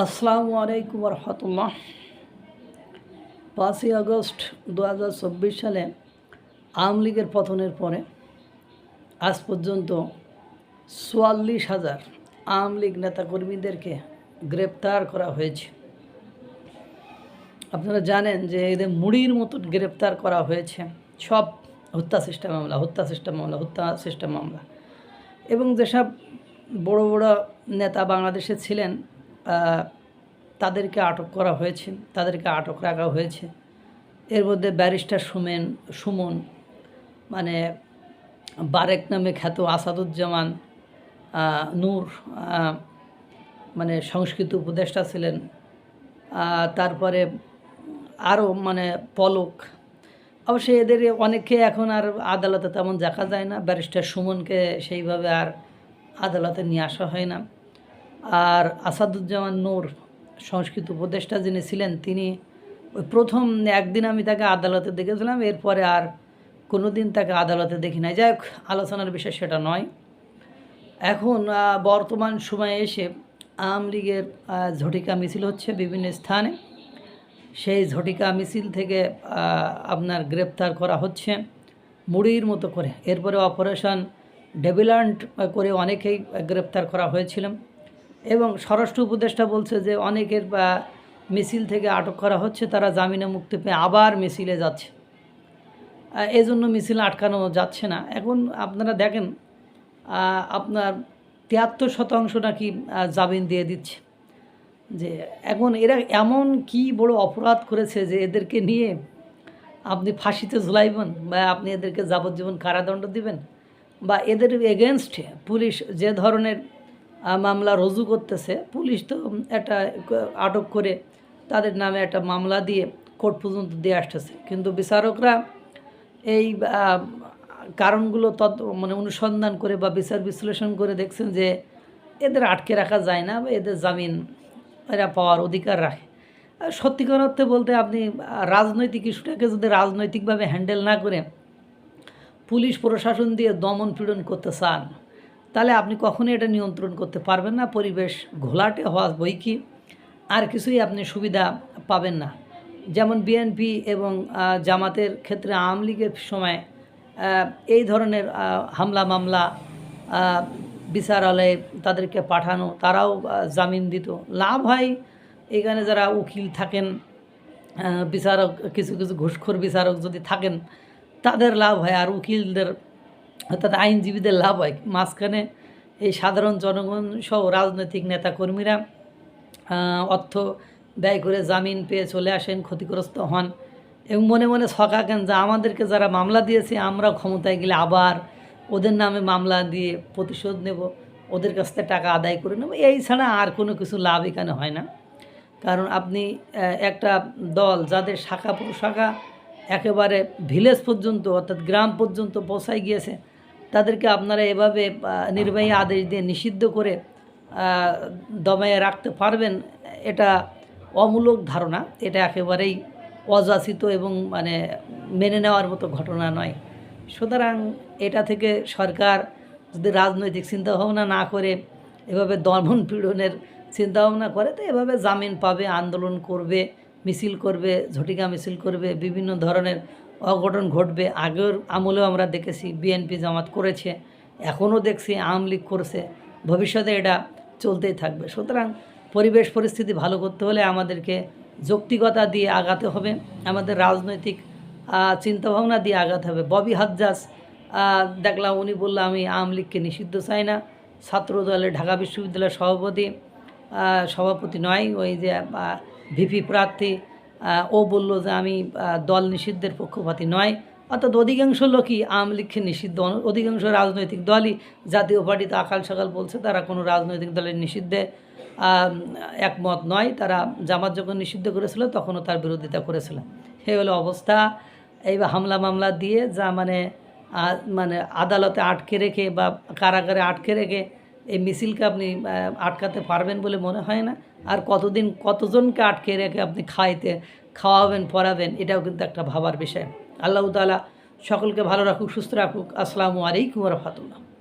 আসসালামু আলাইকুম রহমতুল্লাহ পাঁচই আগস্ট দু হাজার চব্বিশ সালে আওয়ামী লীগের পতনের পরে আজ পর্যন্ত চুয়াল্লিশ হাজার আওয়ামী লীগ নেতাকর্মীদেরকে গ্রেপ্তার করা হয়েছে। আপনারা জানেন যে এদের মুড়ির মতো গ্রেপ্তার করা হয়েছে। সব হত্যা সিস্টেম মামলা, হত্যা সিস্টেম মামলা, হত্যা সিস্টেম মামলা। এবং যেসব বড় বড় নেতা বাংলাদেশে ছিলেন তাদেরকে আটক করা হয়েছে, তাদেরকে আটক রাখা হয়েছে। এর মধ্যে ব্যারিস্টার সুমেন, সুমন মানে বারেক নামে খ্যাত আসাদুজ্জামান নূর মানে সংস্কৃত উপদেষ্টা ছিলেন তারপরে আরও মানে পলক। অবশ্যই এদের অনেকে এখন আর আদালতে তেমন দেখা যায় না। ব্যারিস্টার সুমনকে সেইভাবে আর আদালতে নিয়ে আসা হয় না। আর আসাদুজ্জামান নূর, সংস্কৃত উপদেষ্টা যিনি ছিলেন, তিনি ওই প্রথম একদিন আমি তাকে আদালতে দেখেছিলাম, এরপরে আর কোনো দিন তাকে আদালতে দেখি নাই। যাই আলোচনার বিষয় সেটা নয়। এখন বর্তমান সময়ে এসে আওয়ামী লীগের ঝটিকা মিছিল হচ্ছে বিভিন্ন স্থানে। সেই ঝটিকা মিছিল থেকে আপনার গ্রেপ্তার করা হচ্ছে মুড়ির মতো করে। এরপরে অপারেশন ডেভিল্যান্ড করে অনেকেই গ্রেপ্তার করা হয়েছিল। এবং স্বরাষ্ট্র উপদেষ্টা বলছে যে অনেকের মিছিল থেকে আটক করা হচ্ছে, তারা জামিনে মুক্তি পেয়ে আবার মিছিলে যাচ্ছে। এজন্য মিছিল আটকানো যাচ্ছে না। এখন আপনারা দেখেন আপনার তিয়াত্তর শতাংশ নাকি জামিন দিয়ে দিচ্ছে। যে এখন এরা এমন কি বড় অপরাধ করেছে যে এদেরকে নিয়ে আপনি ফাঁসিতে ঝুলাইবেন, বা আপনি এদেরকে যাবজ্জীবন কারাদণ্ড দিবেন, বা এদের এগেনস্টে পুলিশ যে ধরনের মামলা রুজু করতেছে। পুলিশ তো একটা আটক করে তাদের নামে একটা মামলা দিয়ে কোর্ট পর্যন্ত দিয়ে আসতেছে। কিন্তু বিচারকরা এই কারণগুলো তত মানে অনুসন্ধান করে বা বিচার বিশ্লেষণ করে দেখছেন যে এদের আটকে রাখা যায় না বা এদের জামিন এরা পাওয়ার অধিকার রাখে। সত্যিকার অর্থে বলতে আপনি রাজনৈতিক ইস্যুটাকে যদি রাজনৈতিকভাবে হ্যান্ডেল না করে পুলিশ প্রশাসন দিয়ে দমন পীড়ন করতে চান তাহলে আপনি কখনোই এটা নিয়ন্ত্রণ করতে পারবেন না। পরিবেশ ঘোলাটে হওয়া বই কি? আর কিছুই আপনি সুবিধা পাবেন না। যেমন বিএনপি এবং জামাতের ক্ষেত্রে আওয়ামী লীগের সময় এই ধরনের হামলা মামলা বিচারালয়ে তাদেরকে পাঠানো, তারাও জামিন দিত। লাভ হয় এখানে যারা উকিল থাকেন বিচারক, কিছু কিছু ঘুষখোর বিচারক যদি থাকেন, তাদের লাভ হয়। আর উকিলদের অর্থাৎ আইনজীবীদের লাভ হয়। মাঝখানে এই সাধারণ জনগণ সহ রাজনৈতিক নেতাকর্মীরা অর্থ ব্যয় করে জামিন পেয়ে চলে আসেন, ক্ষতিগ্রস্ত হন এবং মনে মনে ছকাকেন যে আমাদেরকে যারা মামলা দিয়েছে, আমরা ক্ষমতায় গেলে আবার ওদের নামে মামলা দিয়ে প্রতিশোধ নেব, ওদের কাছ থেকে টাকা আদায় করে নেব। এই ছাড়া আর কোনো কিছু লাভ এখানে হয় না। কারণ আপনি একটা দল যাদের শাখা প্রশাখা একেবারে ভিলেজ পর্যন্ত অর্থাৎ গ্রাম পর্যন্ত পৌঁছায় গিয়েছে তাদেরকে আপনারা এভাবে নির্বাহী আদেশ দিয়ে নিষিদ্ধ করে দমায়ে রাখতে পারবেন এটা অমূলক ধারণা। এটা একেবারেই অযাচিত এবং মানে মেনে নেওয়ার মতো ঘটনা নয়। সুতরাং এটা থেকে সরকার যদি রাজনৈতিক চিন্তাভাবনা না করে এভাবে দমন পীড়নের চিন্তাভাবনা করে তো এভাবে জামিন পাবে আন্দোলন করবে মিছিল করবে ঝটিকা মিছিল করবে বিভিন্ন ধরনের অঘটন ঘটবে। আগের আমলেও আমরা দেখেছি বিএনপি জামাত করেছে, এখনও দেখছি আওয়ামী লীগ করছে। ভবিষ্যতে এটা চলতেই থাকবে। সুতরাং পরিবেশ পরিস্থিতি ভালো করতে হলে আমাদেরকে যৌক্তিকতা দিয়ে আগাতে হবে, আমাদের রাজনৈতিক চিন্তাভাবনা দিয়ে আগাতে হবে। ববি হাজ্জাস দেখলাম উনি বলল, আমি আওয়ামী লীগকে নিষিদ্ধ চাই না। ছাত্র দলের ঢাকা বিশ্ববিদ্যালয়ের সভাপতি সভাপতি নয়, ওই যে ভিপি প্রার্থী ও বলল যে আমি দল নিষিদ্ধের পক্ষপাতী নয়। অর্থাৎ অধিকাংশ লোকই আওয়ামী লীগকে নিষিদ্ধ। অধিকাংশ রাজনৈতিক দলই জাতীয় পার্টিতে আকাল সকাল বলছে, তারা কোনো রাজনৈতিক দলের নিষিদ্ধে একমত নয়। তারা জামাত যখন নিষিদ্ধ করেছিল, তখনও তার বিরোধিতা করেছিল। এই হলো অবস্থা। এই হামলা মামলা দিয়ে যা মানে মানে আদালতে আটকে রেখে বা কারাগারে আটকে রেখে এই মিছিলকে আপনি আটকাতে পারবেন বলে মনে হয় না। আর কতদিন, কতজনকে আটকে রেখে আপনি খাইতে, খাওয়াবেন, পড়াবেন, এটাও কিন্তু একটা ভাবার বিষয়। আল্লাহ তালা সকলকে ভালো রাখুক, সুস্থ রাখুক। আসসালামু আলাইকুম রহমতুল্লাহ।